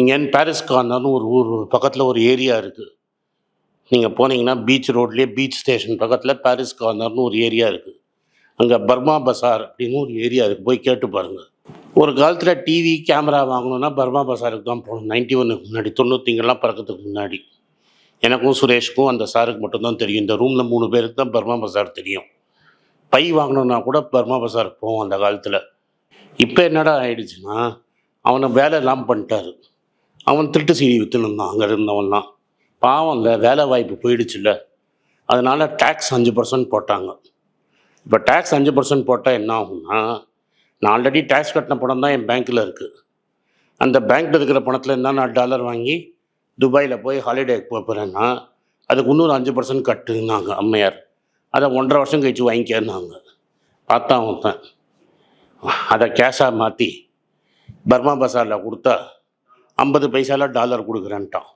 இங்கேன்னு பாரிஸ் கார்னர்னு ஒரு ஊர் பக்கத்தில் ஒரு ஏரியா இருக்குது நீங்கள் போனீங்கன்னா பீச் ரோட்லேயே பீச் ஸ்டேஷன் பக்கத்தில் பாரிஸ் கார்னர்னு ஒரு ஏரியா இருக்குது அங்கே பர்மா பசார் அப்படின்னு ஒரு ஏரியா இருக்குது போய் கேட்டு பாருங்கள் ஒரு காலத்தில் டிவி கேமரா வாங்கணுன்னா பர்மா பசாருக்கு தான் போகணும். நைன்டி ஒன்னுக்கு முன்னாடி தொண்ணூற்றிங்கெல்லாம் பிறக்கிறதுக்கு முன்னாடி. எனக்கும் சுரேஷ்க்கும் அந்த சாருக்கு மட்டும்தான் தெரியும். இந்த ரூமில் மூணு பேருக்கு தான் பர்மா பசார் தெரியும். பை வாங்கணுன்னா கூட பர்மா பசாருக்கு போவோம் அந்த காலத்தில். இப்போ என்னடா ஆயிடுச்சுன்னா அவனை வேலை எல்லாம் பண்ணிட்டாரு. அவன் திருட்டு சீடி விற்றுன்னு இருந்தான். அங்கே இருந்தவன்லாம். பாவம் இல்லை வேலை வாய்ப்பு போயிடுச்சுல்ல. அதனால் டேக்ஸ் அஞ்சு பர்சன்ட் போட்டாங்க. இப்போ டேக்ஸ் அஞ்சு பர்சன்ட் போட்டால் என்ன ஆகும்னா நான் ஆல்ரெடி டேக்ஸ் கட்டின பணம் தான் என் பேங்க்கில் இருக்குது அந்த பேங்க்கில் இருக்கிற பணத்தில் இருந்தால் நான் டாலர் வாங்கி துபாயில் போய் ஹாலிடேக்கு போகிறேன்னா அதுக்கு இன்னொரு அஞ்சு பர்சன்ட் கட்டுனாங்க அம்மையார். அதை ஒன்றரை வருஷம் கழிச்சு வாங்கிக்கன்னாங்க. பார்த்தா ஒருத்தன். அதை கேஷாக மாற்றி பர்மா பசாரில் கொடுத்தா ஐம்பது பைசாவில் டாலர் கொடுக்குறேன்ட்டான்.